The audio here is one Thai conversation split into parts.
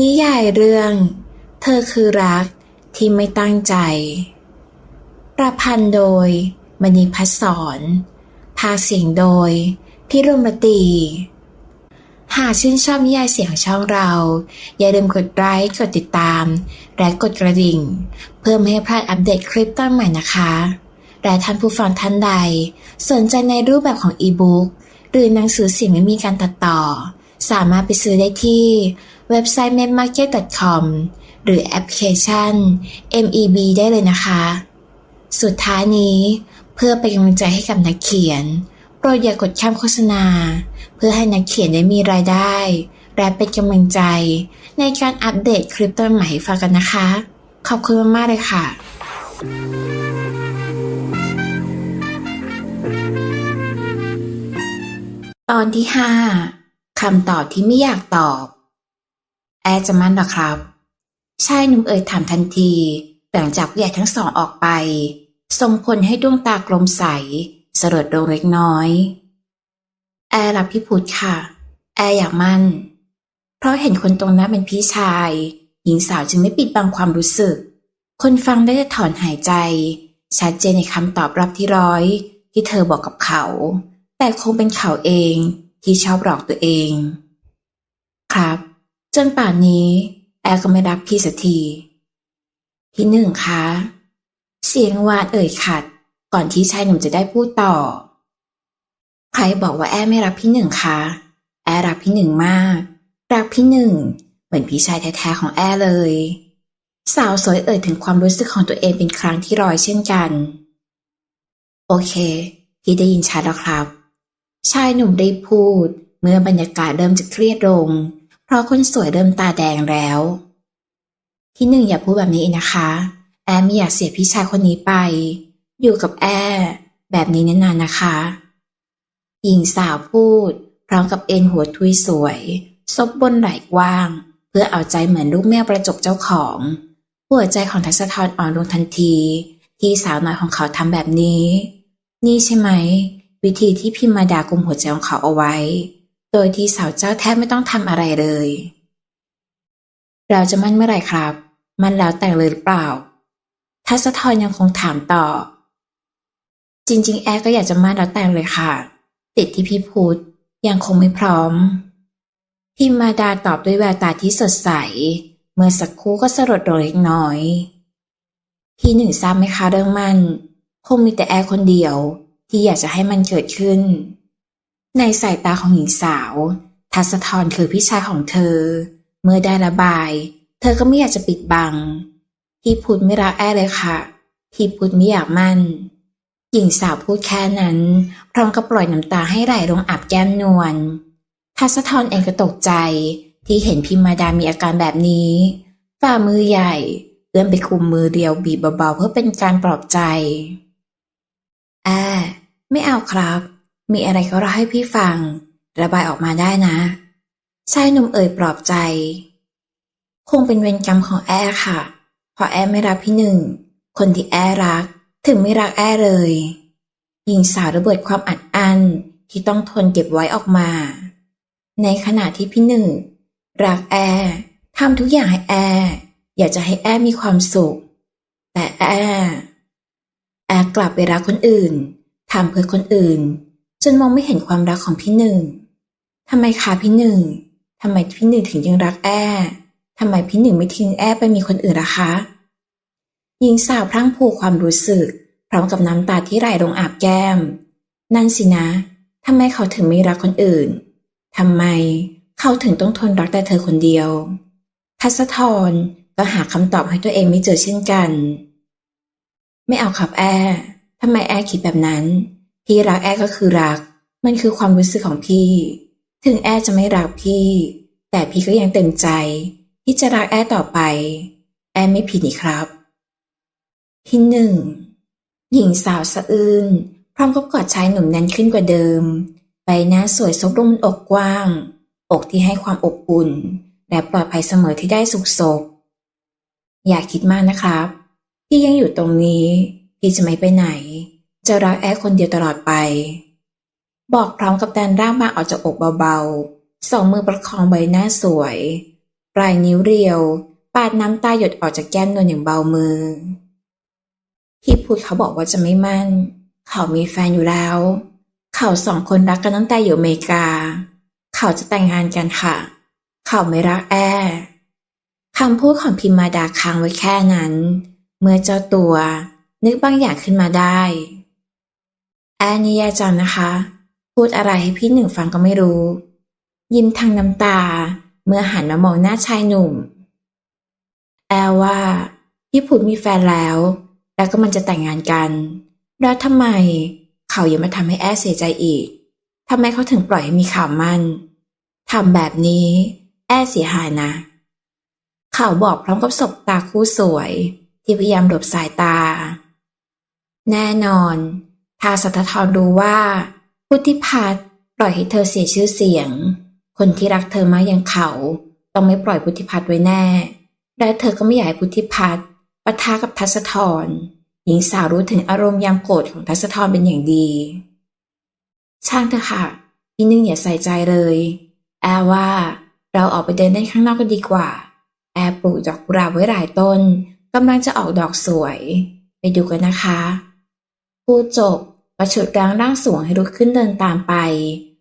นิยายเรื่อง เธอคือรักที่ไม่ตั้งใจ ประพันธ์โดย มณีพัศรพาเสียงโดยพิรุมตี หากชื่นชอบนิยายเสียงช่องเรา อย่าลืมกดไลค์กดติดตาม และกดกระดิ่ง เพื่อไม่ให้พลาดอัปเดตคลิปต้นใหม่นะคะ และท่านผู้ฟังท่านใด สนใจในรูปแบบของอีบุ๊กหรือหนังสือเสียงไม่มีการตัดต่อ สามารถไปซื้อได้ที่เว็บไซต์ m e d m a r k e t c o m หรือแอปพลิเคชัน MEB ได้เลยนะคะ สุดท้ายนี้เพื่อเป็นกำลังใจให้กับนักเขียน โปรดอย่ากดข้ามโฆษณา เพื่อให้นักเขียนได้มีรายได้ และเป็นกำลังใจ ในการอัปเดตคลิปต้นใหม่ให้ฟังกันนะคะ ขอบคุณมากๆเลยค่ะ ตอนที่ห้า คำตอบที่ไม่อยากตอบ แอร์จะมั่นเหรอครับ ชายหนุ่มเอ่ยถามทันที หลังจากผู้ใหญ่ทั้งสองออกไป ส่งผลให้ดวงตากลมใส สลดลงเล็กน้อย แอร์รับพี่พุทธค่ะ แอร์อยากมั่น เพราะเห็นคนตรงนั้นเป็นพี่ชาย หญิงสาวจึงไม่ปิดบังความรู้สึก คนฟังได้แต่ถอนหายใจ ชัดเจนในคำตอบรับที่ร้อย ที่เธอบอกกับเขา แต่คงเป็นเขาเองที่ชอบหลอกตัวเอง ครับ จนป่านนี้ แอร์ก็ไม่รักพี่สักทีพี่หนึ่งคะ เสียงวานเอ่ยขัด ก่อนที่ชายหนุ่มจะได้พูดต่อ ใครบอกว่าแอร์ไม่รักพี่หนึ่งคะ แอร์รักพี่หนึ่งมาก รักพี่หนึ่ง เหมือนพี่ชายแท้ๆของแอร์เลย สาวสวยเอ่ยถึงความรู้สึกของตัวเองเป็นครั้งที่ร้อยเช่นกัน โอเค พี่ได้ยินชัดแล้วครับ ชายหนุ่มได้พูด เมื่อบรรยากาศเริ่มจะเครียดลง เพราะคนสวยเริ่มตาแดงแล้ว พี่หนึ่งอย่าพูดแบบนี้นะคะ แอร์ไม่อยากเสียพี่ชายคนนี้ไป อยู่กับแอแบบนี้นานๆนะคะ หญิงสาวพูด พร้อมกับเอ็นหัวทุยสวย ซบบนไหล่กว้าง เพื่อเอาใจเหมือนลูกแมวประจบเจ้าของ หัวใจของทัศทรอ่อนลงทันที ที่สาวน้อยของเขาทำแบบนี้ นี่ใช่ไหม วิธีที่พิมมาดากุมหัวใจของเขาเอาไว้ โดยที่สาวเจ้าแทบไม่ต้องทำอะไรเลย เราจะมั่นเมื่อไหร่ครับ มันแล้วแต่งเลยหรือเปล่า ทัศทรยังคงถามต่อ จริง ๆ แอร์ก็อยากจะมั่นแล้วแต่งเลยค่ะ ติดที่พี่พูดยังคงไม่พร้อม พิมมาดาตอบด้วยแววตาที่สดใส เมื่อสักครู่ก็สลดลงเล็กน้อย พี่หนึ่งทราบไหมคะเรื่องมัน คงมีแต่แอร์คนเดียว ที่อยากจะให้มันเกิดขึ้น ในสายตาของหญิงสาว ทัศทรคือพี่ชายของเธอ เมื่อได้ระบาย เธอก็ไม่อยากจะปิดบัง พี่พุทไม่รักแอร์เลยค่ะ พี่พุทไม่อยากมั่น หญิงสาวพูดแค่นั้น พร้อมกับปล่อยน้ำตาให้ไหลลงอาบแก้มนวล ทัศทรเองก็ตกใจ ที่เห็นพิมมาดามีอาการแบบนี้ ฝ่ามือใหญ่เอื้อมไปคุมมือเดียวบีบเบาๆเพื่อเป็นการปลอบใจ แอ ไม่เอาครับ มีอะไรก็เล่าให้พี่ฟัง ระบายออกมาได้นะชายหนุ่มเอ่ยปลอบใจ คงเป็นเวรกรรมของแอร์ค่ะเพราะแอร์ไม่รักพี่หนึ่ง คนที่แอร์รัก ถึงไม่รักแอร์เลยหญิงสาวระเบิดความอัดอั้นที่ต้องทนเก็บไว้ออกมา ในขณะที่พี่หนึ่ง รักแอร์ทำทุกอย่างให้แอร์อยากจะให้แอร์มีความสุข แต่แอร์แอร์กลับไปรักคนอื่น ทำเพื่อคนอื่น จนมองไม่เห็นความรักของพี่หนึ่งทำไมคะพี่หนึ่งทำไมพี่หนึ่งถึงยังรักแอร์ทำไมพี่หนึ่งไม่ทิ้งแอร์ไปมีคนอื่นล่ะคะหญิงสาวพลั้งพรูความรู้สึก พร้อมกับน้ำตาที่ไหลลงอาบแก้ม นั่นสินะทำไมเขาถึงไม่รักคนอื่นทำไมเขาถึงต้องทนรักแต่เธอคนเดียว ทัศทรก็หาคำตอบให้ตัวเองไม่เจอเช่นกัน ไม่เอาครับแอร์ ทำไมแอร์คิดแบบนั้น พี่รักแอร์ก็คือรัก มันคือความรู้สึกของพี่ ถึงแอร์จะไม่รักพี่ แต่พี่ก็ยังเต็มใจ ที่จะรักแอร์ต่อไป แอร์ไม่ผิดนี่ครับพี่หนึ่งหญิงสาวสะอื้นพร้อมกับกอดชายหนุ่มแน่นขึ้นกว่าเดิม ใบหน้าสวยซบลงบนอกกว้าง อกที่ให้ความอบอุ่น และปลอดภัยเสมอที่ได้สุขศพอย่าคิดมากนะครับพี่ยังอยู่ตรงนี้ พี่จะไม่ไปไหน จะรักแอร์คนเดียวตลอดไป บอกพร้อมกับดันร่างมาออกจากอกเบาๆ สองมือประคองใบหน้าสวย ปลายนิ้วเรียว ปาดน้ำตาหยดออกจากแก้มนวลอย่างเบามือที่พูดเขาบอกว่าจะไม่มั่น เขามีแฟนอยู่แล้ว เขาสองคนรักกันตั้งแต่อยู่อเมริกา เขาจะแต่งงานกันค่ะ เขาไม่รักแอคำพูดของพิมมาดาค้างไว้แค่นั้น เมื่อเจ้าตัว นึกบางอย่างขึ้นมาได้ แอนี่แย่จังนะคะ พูดอะไรให้พี่หนึ่งฟังก็ไม่รู้ ยิ้มทางน้ำตา เมื่อหันมามองหน้าชายหนุ่ม แอลว่าพี่พุดมีแฟนแล้ว แล้วก็มันจะแต่งงานกัน แล้วทำไมเขายังมาทำให้แอเสียใจอีกทำไมเขาถึงปล่อยให้มีข่าวมันทำแบบนี้ แอเสียหายนะเขาบอกพร้อมกับศบตาคู่สวย ที่พยายามหลบสายตา แน่นอนถ้าสัทธรรู้ว่า พุทธิพัฒน์ปล่อยให้เธอเสียชื่อเสียง คนที่รักเธอมากอย่างเขา ต้องไม่ปล่อยพุทธิพัฒน์ไว้แน่ และเธอก็ไม่อยากให้พุทธิพัฒน์ปะทะกับทัศธรหญิงสาวรู้ถึงอารมณ์ยามโกรธของทัศธรเป็นอย่างดี ช่างเถอะค่ะพี่นึ่งอย่าใส่ใจเลย แอว่า เราออกไปเดินเล่นข้างนอกกันดีกว่า แอปลูกดอกกุหลาบไว้หลายต้นกำลังจะออกดอกสวย ไปดูกันนะคะ พูดจบ ประชุดร่างร่างสูงให้ลุกขึ้นเดินตามไป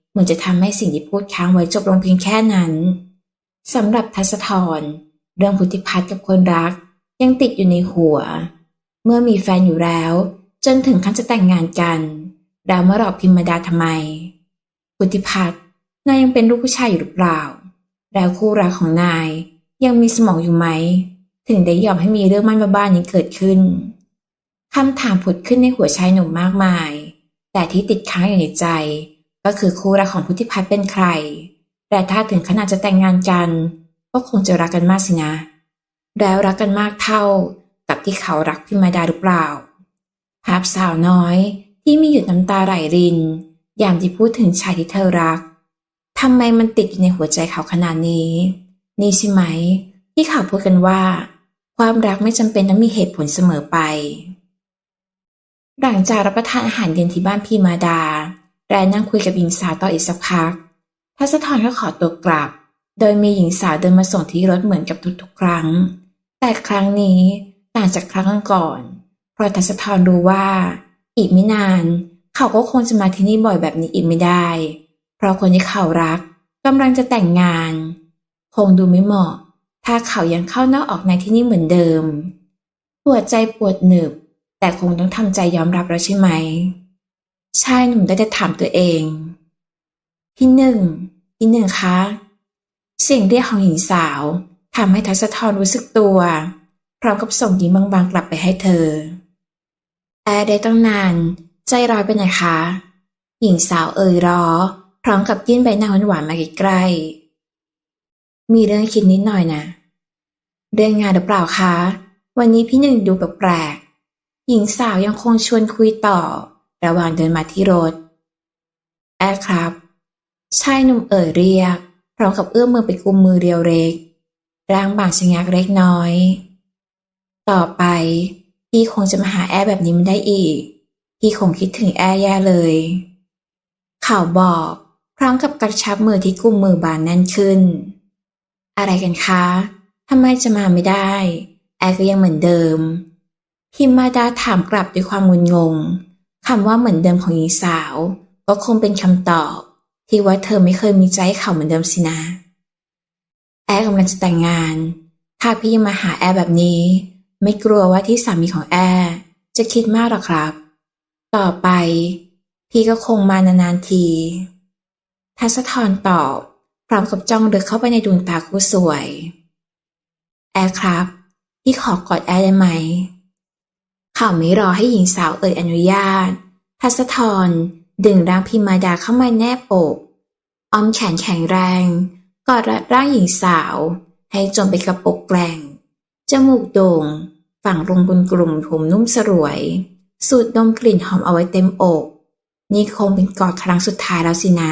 เหมือนจะทำให้สิ่งที่พูดค้างไว้จบลงเพียงแค่นั้นสำหรับทัศธรเรื่องพุทธิพัฒน์กับคนรัก ยังติดอยู่ในหัว เมื่อมีแฟนอยู่แล้ว จนถึงขั้นจะแต่งงานกันดาวมาหลอกพิมมาดาทำไม พุทธิพัฒน์นายยังเป็นลูกผู้ชายอยู่หรือเปล่าแล้วคู่รักของนายยังมีสมองอยู่ไหม ถึงได้ยอมให้มีเรื่องมันบ้าๆนี้เกิดขึ้น คำถามผุดขึ้นในหัวชายหนุ่มมากมาย แต่ที่ติดค้างอยู่ในใจ ก็คือคู่รักของพุทธิพัฒน์เป็นใคร แต่ถ้าถึงขนาดจะแต่งงานกัน ก็คงจะรักกันมากสินะ แล้วรักกันมากเท่ากับที่เขารักพิมาดาหรือเปล่า ภาพสาวน้อยที่มีหยุดน้ำตาไหลริน ยามที่พูดถึงชายที่เธอรักทำไมมันติดอยู่ในหัวใจเขาขนาดนี้ นี่ใช่ไหม ที่เขาพูดกันว่า ความรักไม่จำเป็นต้องมีเหตุผลเสมอไป หลังจากรับประทานอาหารเย็นที่บ้านพี่มาดาแรนนั่งคุยกับหญิงสาวต่ออีกสักพักทัศธรก็ขอตัวกลับ โดยมีหญิงสาวเดินมาส่งที่รถเหมือนกับทุกๆครั้ง แต่ครั้งนี้ต่างจากครั้งก่อนเพราะทัศธรรู้ว่า อีกไม่นาน เขาก็คงจะมาที่นี่บ่อยแบบนี้อีกไม่ได้ เพราะคนที่เขารักกำลังจะแต่งงาน คงดูไม่เหมาะ ถ้าเขายังเข้านอกออกในที่นี่เหมือนเดิมหัวใจปวดหนึบ แต่คงต้องทำใจยอมรับแล้วใช่ไหม ชายหนุ่มได้แต่ถามตัวเอง พี่หนึ่ง พี่หนึ่งคะ เสียงเรียกของหญิงสาวทำให้ทัศธรรู้สึกตัว พร้อมกับส่งยิ้มบางๆกลับไปให้เธอแอร์ได้ต้องนาน ใจร้อยไปไหนคะ หญิงสาวเอ่ยรอพร้อมกับยื่นใบหน้าหวานๆมาใกล้ๆ มีเรื่องคิดนิดหน่อยนะ เรื่องงานหรือเปล่าคะ วันนี้พี่หนึ่งดูแปลก หญิงสาวยังคงชวนคุยต่อ ระหว่างเดินมาที่รถ แอร์ครับ ชายหนุ่มเอ่ยเรียก พร้อมกับเอื้อมมือไปกุมมือเรียวเล็ก ร่างบางชะงักเล็กน้อย ต่อไปพี่คงจะมาหาแอร์แบบนี้ไม่ได้อีก พี่คงคิดถึงแอร์แย่เลยข่าวบอก พร้อมกับกระชับมือที่กุมมือบานแน่นขึ้น อะไรกันคะ ทำไมจะมาไม่ได้ แอร์ก็ยังเหมือนเดิม พิมมาดาถามกลับด้วยความงุนงงคำว่าเหมือนเดิมของหญิงสาว ก็คงเป็นคำตอบ ที่ว่าเธอไม่เคยมีใจใเขาเหมือนเดิมสินะ แอร์กำลังจะแต่งงาน ถ้าพี่มาหาแอร์แบบนี้ ไม่กลัวว่าที่สามีของแอร์จะคิดมากหรอครับ ต่อไป พี่ก็คงมานานๆที ทัศธรตอบพร้อมกับจ้องลึกเข้าไปในดวงตาคู่สวย แอร์ครับ พี่ขอกอดแอร์ได้ไหม เขาไม่รอให้หญิงสาวเอ่ยอนุญาตทัศธรดึงร่างพิมาดาเข้ามาแนบอกอ้อมแขนแข็งแรง กอดรัดร่างหญิงสาว ให้จมไปกับอกแกล้งจมูกโด่ง ฝังลงบนกลุ่มผมนุ่มสรวย สูดดมกลิ่นหอมเอาไว้เต็มอก นี่คงเป็นกอดครั้งสุดท้ายแล้วสินะ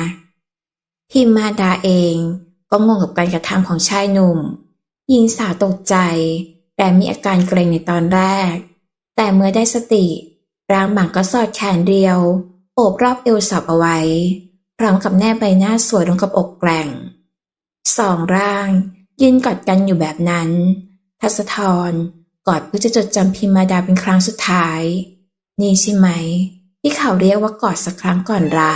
พิมมาดาเองก็งงกับการกระทำของชายหนุ่ม หญิงสาวตกใจ แต่มีอาการเกรงในตอนแรก แต่เมื่อได้สติ ร่างหมังก็สอดแขนเดียว โอบรอบเอวสอบเอาไว้ พร้อมกับแนบใบหน้าสวยลงกับอกแกร่ง สองร่างยืนกอดกันอยู่แบบนั้นทัศธรกอดเพื่อจะจดจำพิมมาดาเป็นครั้งสุดท้าย นี่ใช่ไหม ที่เขาเรียกว่ากอดสักครั้งก่อนลา